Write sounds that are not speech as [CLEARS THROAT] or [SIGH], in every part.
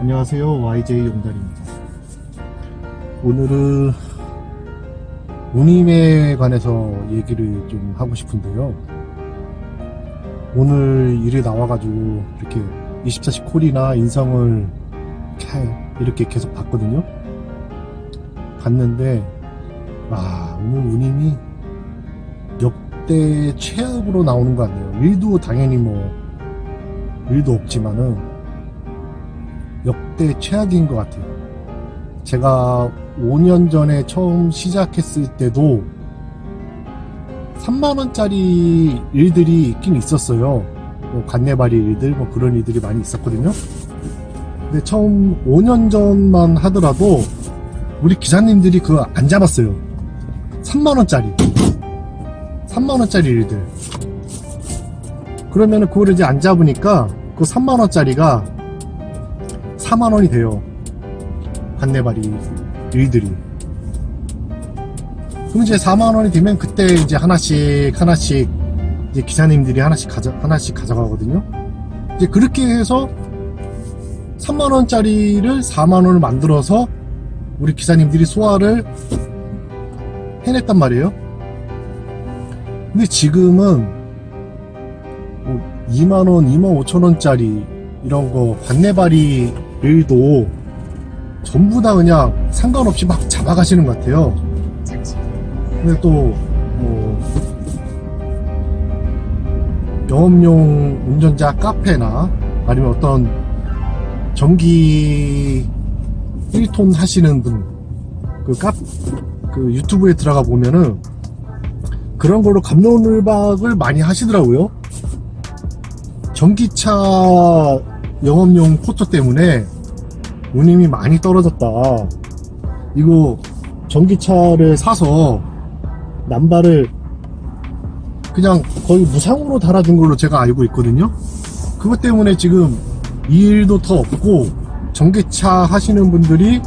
안녕하세요. YJ 용달입니다. 오늘은 운임에 관해서 얘기를 좀 하고 싶은데요. 오늘 일에 나와가지고 이렇게 24시 콜이나 인성을 이렇게, 계속 봤거든요. 봤는데, 아, 오늘 운임이 역대 최악으로 나오는 것 같네요. 일도 당연히 뭐, 일도 없지만은, 역대 최악인 것 같아요. 제가 5년 전에 처음 시작했을 때도 3만원짜리 일들이 있긴 있었어요. 뭐 관내발이 일들, 뭐 그런 일들이 많이 있었거든요. 근데 처음 5년 전만 하더라도 우리 기사님들이 그거 안 잡았어요. 3만원짜리. 3만원짜리 일들. 그러면은 그거를 이제 안 잡으니까 그 3만원짜리가 4만 원이 돼요. 관내발이 일들이. 그럼 이제 4만 원이 되면 그때 이제 하나씩, 하나씩, 이제 기사님들이 하나씩 가져, 하나씩 가져가거든요. 이제 그렇게 해서 3만 원짜리를 4만 원을 만들어서 우리 기사님들이 소화를 해냈단 말이에요. 근데 지금은 뭐 2만 원, 2만 5천 원짜리 이런 거 관내발이 일도 전부 다 그냥 상관없이 막 잡아가시는 것 같아요. 근데 또, 뭐, 영업용 운전자 카페나 아니면 어떤 전기 1톤 하시는 분, 그 카, 그 유튜브에 들어가 보면은 그런 걸로 감론을박을 많이 하시더라고요. 전기차 영업용 포토 때문에 운임이 많이 떨어졌다. 이거 전기차를 사서 남발을 그냥 거의 무상으로 달아준 걸로 제가 알고 있거든요. 그것 때문에 지금 이 일도 더 없고 전기차 하시는 분들이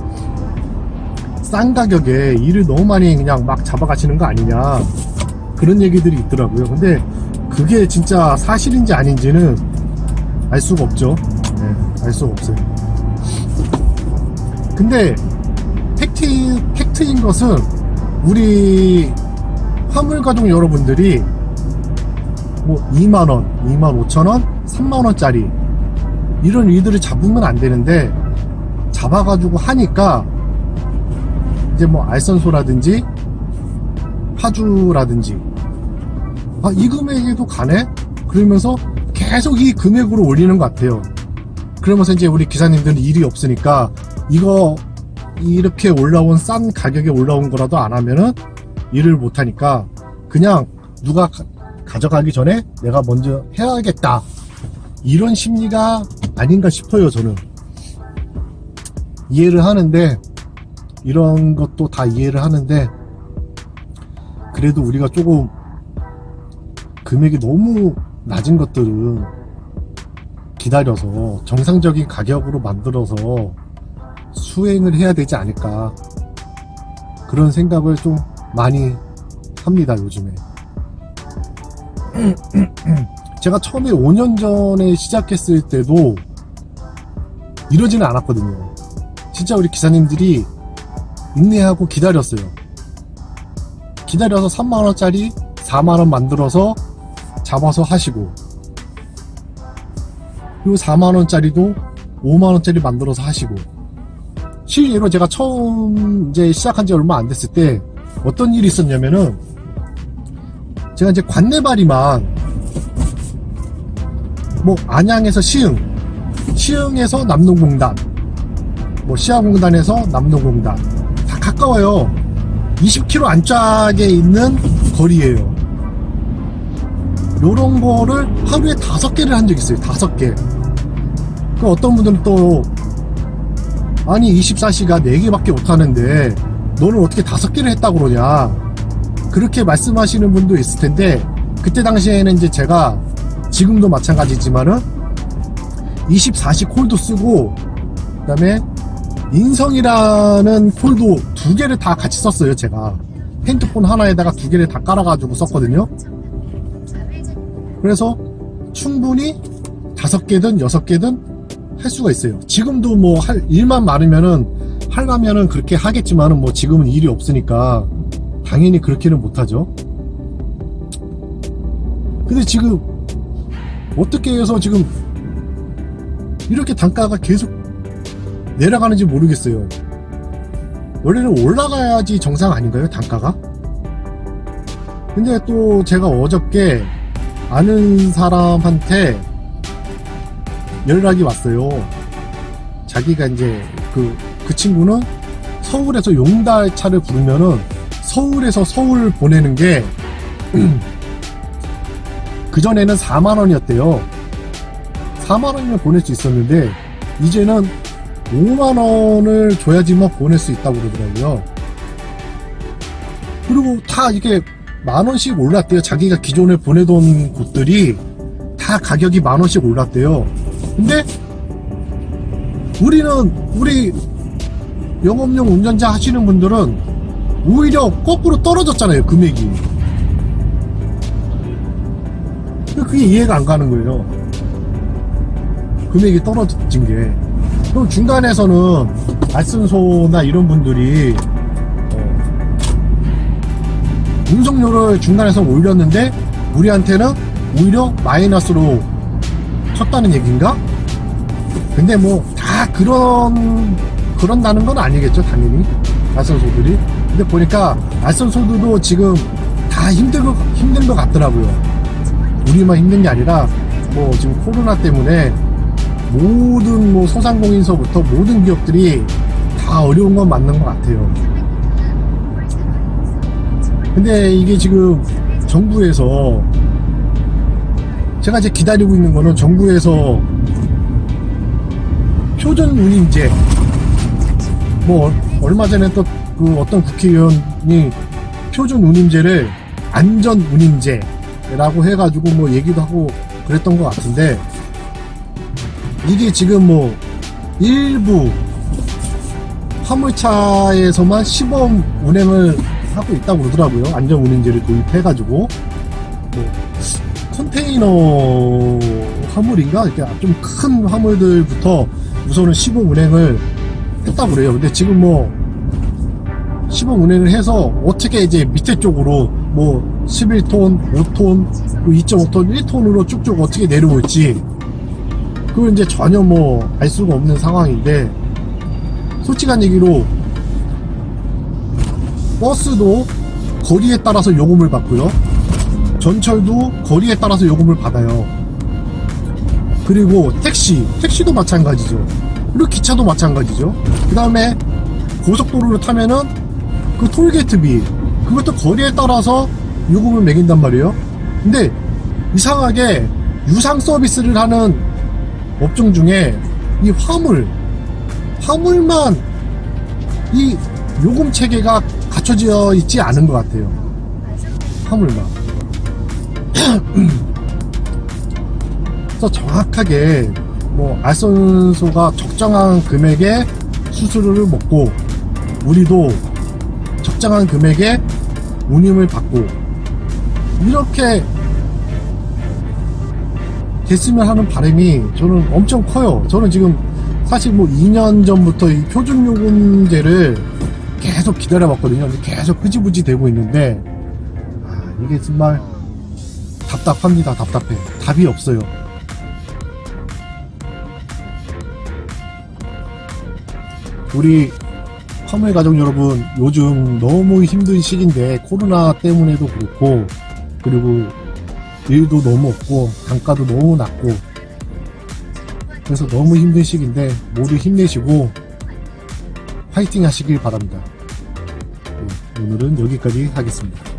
싼 가격에 일을 너무 많이 그냥 막 잡아가시는 거 아니냐 그런 얘기들이 있더라고요. 근데 그게 진짜 사실인지 아닌지는 알 수가 없죠. 네, 알 수가 없어요. 근데 팩트, 팩트인 것은 우리 화물가족 여러분들이 뭐 2만원, 2만 5천원, 3만원짜리 이런 일들을 잡으면 안 되는데 잡아가지고 하니까 이제 뭐 알선소라든지 파주라든지 아, 이 금액에도 가네? 그러면서 계속 이 금액으로 올리는 것 같아요. 그러면서 이제 우리 기사님들은 일이 없으니까 이거 이렇게 올라온 싼 가격에 올라온 거라도 안 하면은 일을 못 하니까 그냥 누가 가, 가져가기 전에 내가 먼저 해야겠다. 이런 심리가 아닌가 싶어요, 저는. 이해를 하는데, 이런 것도 다 이해를 하는데, 그래도 우리가 조금 금액이 너무 낮은 것들은 기다려서 정상적인 가격으로 만들어서 수행을 해야 되지 않을까. 그런 생각을 좀 많이 합니다, 요즘에. [CLEARS THROAT] 제가 처음에 5년 전에 시작했을 때도 이러지는 않았거든요. 진짜 우리 기사님들이 인내하고 기다렸어요. 기다려서 3만원짜리 4만원 만들어서 잡아서 하시고, 그리고 4만원짜리도 5만원짜리 만들어서 하시고, 실제로 제가 처음 이제 시작한 지 얼마 안 됐을 때 어떤 일이 있었냐면은 제가 이제 관내발이만 뭐 안양에서 시흥, 시흥에서 남농공단, 뭐 시아공단에서 남농공단 다 가까워요. 20km 안짝에 있는 거리예요. 요런 거를 하루에 다섯 개를 한 적 있어요. 다섯 개. 그 어떤 분들은 또 아니 24시가 4개밖에 못하는데 너는 어떻게 다섯 개를 했다고 그러냐. 그렇게 말씀하시는 분도 있을 텐데 그때 당시에는 이제 제가 지금도 마찬가지지만은 24시 콜도 쓰고 그 다음에 인성이라는 콜도 두 개를 다 같이 썼어요 제가. 핸드폰 하나에다가 두 개를 다 깔아가지고 썼거든요. 그래서 충분히 다섯 개든 여섯 개든 할 수가 있어요. 지금도 뭐 할 일만 많으면은 하려면은 그렇게 하겠지만은 뭐 지금은 일이 없으니까 당연히 그렇게는 못하죠. 근데 지금 어떻게 해서 지금 이렇게 단가가 계속 내려가는지 모르겠어요. 원래는 올라가야지 정상 아닌가요? 단가가? 근데 또 제가 어저께 아는 사람한테 연락이 왔어요. 자기가 이제 그, 그 친구는 서울에서 용달차를 부르면은 서울에서 서울 보내는 게 [CLEARS THROAT] 그전에는 4만원이었대요. 4만원이면 보낼 수 있었는데 이제는 5만원을 줘야지만 보낼 수 있다고 그러더라고요. 그리고 다 이게 만원씩 올랐대요. 자기가 기존에 보내던 곳들이 다 가격이 만원씩 올랐대요. 근데 우리는 우리 영업용 운전자 하시는 분들은 오히려 거꾸로 떨어졌잖아요 금액이. 그게 이해가 안 가는 거예요. 금액이 떨어진 게. 그럼 중간에서는 알선소나 이런 분들이 어, 운송료를 중간에서 올렸는데 우리한테는 오히려 마이너스로 쳤다는 얘기인가? 근데 뭐 다 그런 그런다는 건 아니겠죠 당연히. 알선소들이. 근데 보니까 알선소들도 지금 다 힘든 거 힘든 것 같더라고요. 우리만 힘든 게 아니라 뭐 지금 코로나 때문에 모든 뭐 소상공인서부터 모든 기업들이 다 어려운 건 맞는 것 같아요. 근데 이게 지금 정부에서 제가 이제 기다리고 있는 거는 정부에서 표준 운임제. 뭐 얼마 전에 또 그 어떤 국회의원이 표준 운임제를 안전 운임제라고 해가지고 뭐 얘기도 하고 그랬던 것 같은데 이게 지금 뭐 일부 화물차에서만 시범 운행을 하고 있다고 그러더라고요. 안전 운임제를 도입해가지고. 뭐 컨테이너 화물인가 이렇게 좀 큰 화물들부터 우선은 시범 운행을 했다고 그래요. 근데 지금 뭐 시범 운행을 해서 어떻게 이제 밑에 쪽으로 뭐 11톤, 5톤, 2.5톤, 1톤으로 쭉쭉 어떻게 내려올지 그걸 이제 전혀 뭐 알 수가 없는 상황인데 솔직한 얘기로 버스도 거리에 따라서 요금을 받고요. 전철도 거리에 따라서 요금을 받아요. 그리고 택시, 택시도 마찬가지죠. 그리고 기차도 마찬가지죠. 그 다음에 고속도로를 타면은 그 톨게이트비, 그것도 거리에 따라서 요금을 매긴단 말이에요. 근데 이상하게 유상 서비스를 하는 업종 중에 이 화물, 화물만 이 요금 체계가 갖춰져 있지 않은 것 같아요. 화물만. 그래서 정확하게 뭐 알선소가 적정한 금액의 수수료를 먹고 우리도 적정한 금액의 운임을 받고 이렇게 됐으면 하는 바람이 저는 엄청 커요. 저는 지금 사실 뭐 2년 전부터 이 표준 요금제를 계속 기다려봤거든요. 계속 흐지부지 되고 있는데 아, 이게 정말 답답합니다. 답답해. 답이 없어요. 우리 화물 가족 여러분 요즘 너무 힘든 시기인데 코로나 때문에도 그렇고 그리고 일도 너무 없고 단가도 너무 낮고 그래서 너무 힘든 시기인데 모두 힘내시고 화이팅 하시길 바랍니다. 네, 오늘은 여기까지 하겠습니다.